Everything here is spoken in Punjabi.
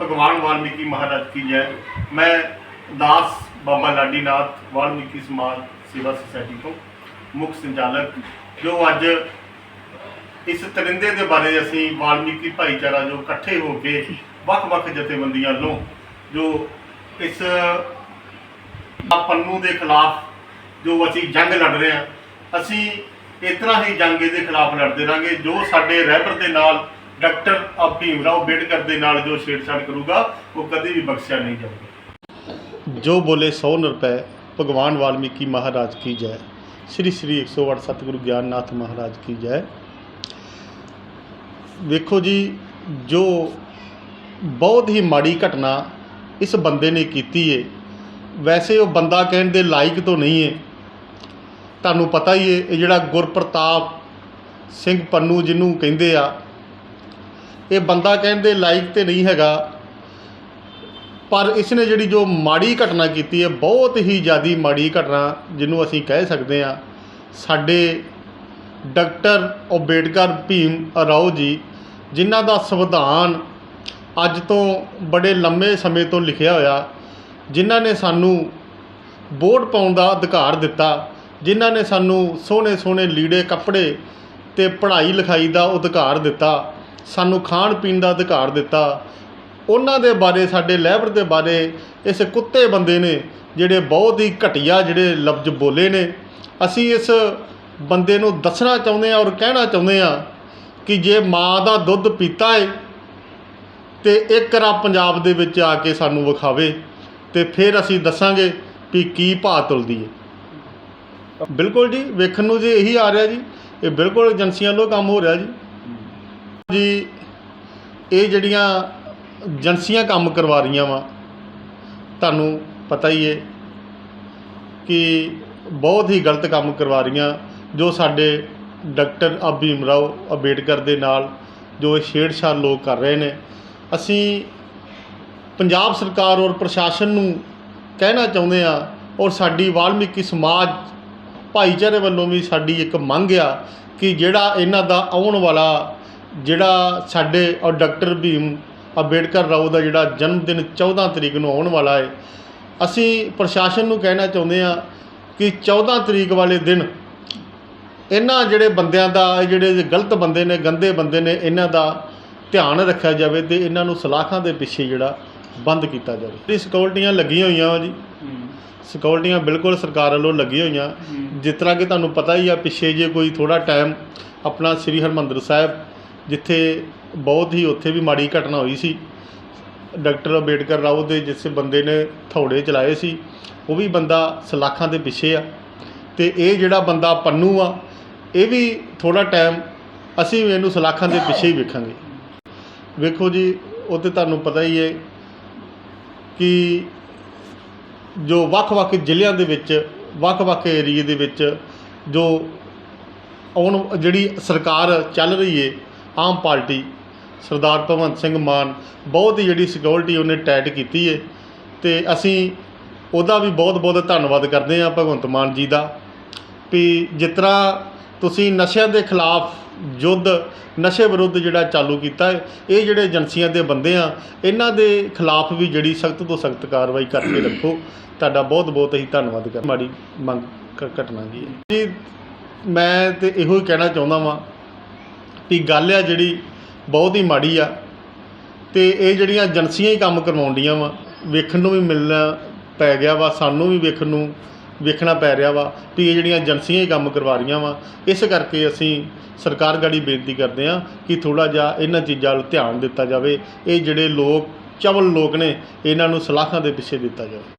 ਭਗਵਾਨ ਵਾਲਮੀਕੀ ਮਹਾਰਾਜ ਕੀ ਜੈ। ਮੈਂ ਦਾਸ ਬਾਬਾ ਲਾਡੀਨਾਥ ਵਾਲਮੀਕੀ ਸਮਾਜ ਸੇਵਾ ਸੁਸਾਇਟੀ ਤੋਂ ਮੁੱਖ ਸੰਚਾਲਕ, ਜੋ ਅੱਜ ਇਸ ਤਰਿੰਦੇ ਦੇ ਬਾਰੇ ਅਸੀਂ ਵਾਲਮੀਕੀ ਭਾਈਚਾਰਾ ਜੋ ਇਕੱਠੇ ਹੋ ਕੇ ਵੱਖ-ਵੱਖ ਜਥੇਬੰਦੀਆਂ ਨੂੰ ਜੋ ਇਸ ਪੰਨੂ ਦੇ ਖਿਲਾਫ ਜੋ ਅਸੀਂ ਜੰਗ ਲੜ ਰਹੇ ਹਾਂ, ਅਸੀਂ ਇਸ ਤਰ੍ਹਾਂ ਹੀ ਜੰਗ ਇਹਦੇ ਖਿਲਾਫ ਲੜਦੇ ਰਹਾਂਗੇ, ਜੋ ਸਾਡੇ ਰਹਿਬਰ ਦੇ ਨਾਲ ਡਾਕਟਰ ਭੀਮ ਰਾਓ ਅੰਬੇਡਕਰ ਦੇ ਨਾਲ ਜੋ ਛੇੜਛਾੜ ਕਰੂਗਾ, ਉਹ ਕਦੇ ਵੀ ਬਖਸ਼ਿਆ ਨਹੀਂ ਜਾਊਗਾ। ਜੋ ਬੋਲੇ 100 ਰੁਪਏ ਭਗਵਾਨ ਵਾਲਮੀਕੀ ਮਹਾਰਾਜ ਕੀ ਜੈ। ਸ੍ਰੀ ਸ੍ਰੀ 108 ਸਤਿਗੁਰੂ ਗਿਆਨਨਾਥ ਮਹਾਰਾਜ ਕੀ ਜੈ। ਵੇਖੋ ਜੀ, ਜੋ ਬਹੁਤ ਹੀ ਮਾੜੀ ਘਟਨਾ ਇਸ ਬੰਦੇ ਨੇ ਕੀਤੀ ਏ, ਵੈਸੇ ਉਹ ਬੰਦਾ ਕਹਿਣ ਦੇ ਲਾਇਕ ਤੋਂ ਨਹੀਂ ਏ। ਤੁਹਾਨੂੰ ਪਤਾ ਹੀ ਏ, ਇਹ ਜਿਹੜਾ ਗੁਰਪ੍ਰਤਾਪ ਸਿੰਘ ਪੰਨੂ ਜਿਹਨੂੰ ਕਹਿੰਦੇ ਆ ਇਹ ਬੰਦਾ ਕਹਿਣ ਦੇ ਲਾਇਕ ਤੇ ਨਹੀਂ ਹੈਗਾ। ਪਰ ਇਸ ਨੇ ਜਿਹੜੀ ਜੋ ਮਾੜੀ ਘਟਨਾ ਕੀਤੀ ਹੈ, ਬਹੁਤ ਹੀ ਜ਼ਿਆਦੀ ਮਾੜੀ ਘਟਨਾ ਜਿਹਨੂੰ ਅਸੀਂ ਕਹਿ ਸਕਦੇ ਹਾਂ, ਸਾਡੇ ਡਾਕਟਰ ਅੰਬੇਡਕਰ ਭੀਮ ਰਾਓ ਜੀ, ਜਿਨ੍ਹਾਂ ਦਾ ਸੰਵਿਧਾਨ ਅੱਜ ਤੋਂ ਬੜੇ ਲੰਮੇ ਸਮੇਂ ਤੋਂ ਲਿਖਿਆ ਹੋਇਆ, ਜਿਨ੍ਹਾਂ ਨੇ ਸਾਨੂੰ ਵੋਟ ਪਾਉਣ ਦਾ ਅਧਿਕਾਰ ਦਿੱਤਾ, ਜਿਨ੍ਹਾਂ ਨੇ ਸਾਨੂੰ ਸੋਹਣੇ ਸੋਹਣੇ ਲੀੜੇ ਕੱਪੜੇ ਤੇ ਪੜ੍ਹਾਈ ਲਿਖਾਈ ਦਾ ਅਧਿਕਾਰ ਦਿੱਤਾ ਸਾਨੂੰ ਖਾਣ ਪੀਣ ਦਾ ਅਧਿਕਾਰ ਦਿੱਤਾ। ਉਹਨਾਂ ਦੇ ਬਾਰੇ, ਸਾਡੇ ਲਹਿਬਰ ਦੇ ਬਾਰੇ ਇਸ ਕੁੱਤੇ ਬੰਦੇ ਨੇ, ਜਿਹੜੇ ਬਹੁਤ ਹੀ ਘਟੀਆ ਜਿਹੜੇ ਲਫ਼ਜ਼ ਬੋਲੇ ਨੇ, ਅਸੀਂ ਇਸ ਬੰਦੇ ਨੂੰ ਦੱਸਣਾ ਚਾਹੁੰਦੇ ਆ ਔਰ ਕਹਿਣਾ ਚਾਹੁੰਦੇ ਆ ਕਿ ਜੇ ਮਾਂ ਦਾ ਦੁੱਧ ਪੀਤਾ ਏ, ਤੇ ਇੱਕ ਰਾ ਪੰਜਾਬ ਦੇ ਵਿੱਚ ਆ ਕੇ ਸਾਨੂੰ ਵਿਖਾਵੇ ਤੇ ਫਿਰ ਅਸੀਂ ਦੱਸਾਂਗੇ ਵੀ ਕੀ ਭਾਅ ਤੁਲਦੀ ਏ। ਬਿਲਕੁਲ ਜੀ, ਵੇਖਣ ਨੂੰ ਜੀ ਇਹੀ ਆ ਰਿਹਾ ਜੀ। ਇਹ ਬਿਲਕੁਲ ਏਜੰਸੀਆਂ ਵੱਲੋਂ ਕੰਮ ਹੋ ਰਿਹਾ ਜੀ। ਜੀ, ਇਹ ਜਿਹੜੀਆਂ ਏਜੰਸੀਆਂ ਕੰਮ ਕਰਵਾ ਰਹੀਆਂ ਵਾ, ਤੁਹਾਨੂੰ ਪਤਾ ਹੀ ਹੈ ਕਿ ਬਹੁਤ ਹੀ ਗਲਤ ਕੰਮ ਕਰਵਾ ਰਹੀਆਂ ਜੋ ਸਾਡੇ ਡਾਕਟਰ ਭੀਮ ਰਾਓ ਅੰਬੇਡਕਰ ਦੇ ਨਾਲ, ਜੋ ਇਹ ਛੇੜਛਾੜ ਲੋਕ ਕਰ ਰਹੇ ਨੇ। ਅਸੀਂ ਪੰਜਾਬ ਸਰਕਾਰ ਔਰ ਪ੍ਰਸ਼ਾਸਨ ਨੂੰ ਕਹਿਣਾ ਚਾਹੁੰਦੇ ਆ ਔਰ ਸਾਡੀ ਵਾਲਮੀਕੀ ਸਮਾਜ ਭਾਈਚਾਰੇ ਵੱਲੋਂ ਵੀ ਸਾਡੀ ਇੱਕ ਮੰਗ ਆ ਕਿ ਜਿਹੜਾ ਇਹਨਾਂ ਦਾ ਆਉਣ ਵਾਲਾ ਜਿਹੜਾ ਸਾਡੇ ਔਰ ਡਾਕਟਰ ਭੀਮ ਅੰਬੇਡਕਰ ਰਾਓ ਦਾ ਜਿਹੜਾ ਜਨਮ ਦਿਨ 14 ਤਰੀਕ ਨੂੰ ਆਉਣ ਵਾਲਾ ਹੈ ਅਸੀਂ ਪ੍ਰਸ਼ਾਸਨ ਨੂੰ ਕਹਿਣਾ ਚਾਹੁੰਦੇ ਆ ਕਿ 14 ਤਰੀਕ ਵਾਲੇ ਦਿਨ ਇਹਨਾਂ ਜਿਹੜੇ ਬੰਦਿਆਂ ਦਾ ਜਿਹੜੇ ਗਲਤ ਬੰਦੇ ਨੇ ਗੰਦੇ ਬੰਦੇ ਨੇ ਇਹਨਾਂ ਦਾ ਧਿਆਨ ਰੱਖਿਆ ਜਾਵੇ ਤੇ ਇਹਨਾਂ ਨੂੰ ਸਲਾਖਾਂ ਦੇ ਪਿੱਛੇ ਜਿਹੜਾ ਬੰਦ ਕੀਤਾ ਜਾਵੇ। ਜਿਹੜੀ ਸਿਕਿਉਰਟੀਆਂ ਲੱਗੀਆਂ ਹੋਈਆਂ ਵਾ ਜੀ ਸਿਕਿਉਰਟੀਆਂ ਬਿਲਕੁਲ ਸਰਕਾਰ ਵੱਲੋਂ ਲੱਗੀਆਂ ਹੋਈਆਂ। ਜਿਸ ਤਰ੍ਹਾਂ ਕਿ ਤੁਹਾਨੂੰ ਪਤਾ ਹੀ ਆ ਪਿੱਛੇ ਜੇ ਕੋਈ ਥੋੜਾ ਟਾਈਮ ਆਪਣਾ ਸ੍ਰੀ ਹਰਮੰਦਰ ਸਾਹਿਬ ਜਿੱਥੇ ਬਹੁਤ ਹੀ ਉੱਥੇ ਵੀ ਮਾੜੀ ਘਟਨਾ ਹੋਈ ਸੀ। ਡਾਕਟਰ ਅੰਬੇਡਕਰ ਰਾਓ ਦੇ ਜਿਸ ਬੰਦੇ ਨੇ ਥੌੜੇ ਚਲਾਏ ਸੀ, ਉਹ ਵੀ ਬੰਦਾ ਸਲਾਖਾਂ ਦੇ ਪਿੱਛੇ ਆ। ਅਤੇ ਇਹ ਜਿਹੜਾ ਬੰਦਾ ਪੰਨੂ ਆ, ਇਹ ਵੀ ਥੋੜ੍ਹਾ ਟਾਈਮ ਅਸੀਂ ਵੀ ਇਹਨੂੰ ਸਲਾਖਾਂ ਦੇ ਪਿੱਛੇ ਹੀ ਵੇਖਾਂਗੇ। ਵੇਖੋ ਜੀ, ਉਹ ਤੇ ਤੁਹਾਨੂੰ ਪਤਾ ਹੀ ਹੈ ਕਿ ਜੋ ਵੱਖ-ਵੱਖ ਜ਼ਿਲ੍ਹਿਆਂ ਦੇ ਵਿੱਚ, ਵੱਖ-ਵੱਖ ਏਰੀਏ ਦੇ ਵਿੱਚ ਜੋ ਆਉਣ ਜਿਹੜੀ ਸਰਕਾਰ ਚੱਲ ਰਹੀ ਏ ਆਮ ਪਾਰਟੀ ਸਰਦਾਰ ਭਗਵੰਤ ਸਿੰਘ ਮਾਨ ਬਹੁਤ ਹੀ ਜਿਹੜੀ ਸਿਕਿਉਰਿਟੀ ਉਹਨੇ ਟਾਈਟ ਕੀਤੀ ਏ ਤੇ ਅਸੀਂ ਉਹਦਾ ਵੀ ਬਹੁਤ-ਬਹੁਤ ਧੰਨਵਾਦ ਕਰਦੇ ਹਾਂ ਭਗਵੰਤ ਮਾਨ ਜੀ ਦਾ ਵੀ ਜਿਸ ਤਰ੍ਹਾਂ ਤੁਸੀਂ ਨਸ਼ਿਆਂ ਦੇ ਖਿਲਾਫ ਯੁੱਧ, ਨਸ਼ੇ ਵਿਰੁੱਧ ਜਿਹੜਾ ਚਾਲੂ ਕੀਤਾ ਹੈ ਇਹ ਜਿਹੜੇ ਏਜੰਸੀਆਂ ਦੇ ਬੰਦੇ ਆ, ਇਹਨਾਂ ਦੇ ਖਿਲਾਫ ਵੀ ਜਿਹੜੀ ਸਖਤ ਤੋਂ ਸਖਤ ਕਾਰਵਾਈ ਕਰਕੇ ਰੱਖੋ। ਤੁਹਾਡਾ ਬਹੁਤ ਬਹੁਤ ਹੀ ਧੰਨਵਾਦ ਕਰ ਮਾੜੀ ਮੰਗ ਘਟਨਾ ਜੀ ਜੀ, ਮੈਂ ਤੇ ਇਹੋ ਹੀ ਕਹਿਣਾ ਚਾਹੁੰਦਾ ਵਾਂ ਵੀ ਗੱਲ ਆ ਜਿਹੜੀ ਬਹੁਤ ਹੀ ਮਾੜੀ ਆ। ਤੇ ਇਹ ਜਿਹੜੀਆਂ ਏਜੰਸੀਆਂ ਹੀ ਕੰਮ ਕਰਵਾਉਂਦੀਆਂ ਵਾ, ਵੇਖਣ ਨੂੰ ਵੀ ਮਿਲਣਾ ਪੈ ਗਿਆ ਵਾ, ਸਾਨੂੰ ਵੀ ਵੇਖਣ ਨੂੰ ਵੇਖਣਾ ਪੈ ਰਿਹਾ ਵਾ ਵੀ ਇਹ ਜਿਹੜੀਆਂ ਏਜੰਸੀਆਂ ਹੀ ਕੰਮ ਕਰਵਾ ਰਹੀਆਂ ਵਾ, ਇਸ ਕਰਕੇ ਅਸੀਂ ਸਰਕਾਰ ਗਾੜੀ ਬੇਨਤੀ ਕਰਦੇ ਹਾਂ ਕਿ ਥੋੜਾ ਜਿਹਾ ਇਹਨਾਂ ਚੀਜ਼ਾਂ ਵੱਲ ਧਿਆਨ ਦਿੱਤਾ ਜਾਵੇ। ਇਹ ਜਿਹੜੇ ਲੋਕ, ਚਵਲ ਲੋਕ ਨੇ, ਇਹਨਾਂ ਨੂੰ ਸਲਾਹਾਂ ਦੇ ਪਿੱਛੇ ਦਿੱਤਾ ਜਾਵੇ।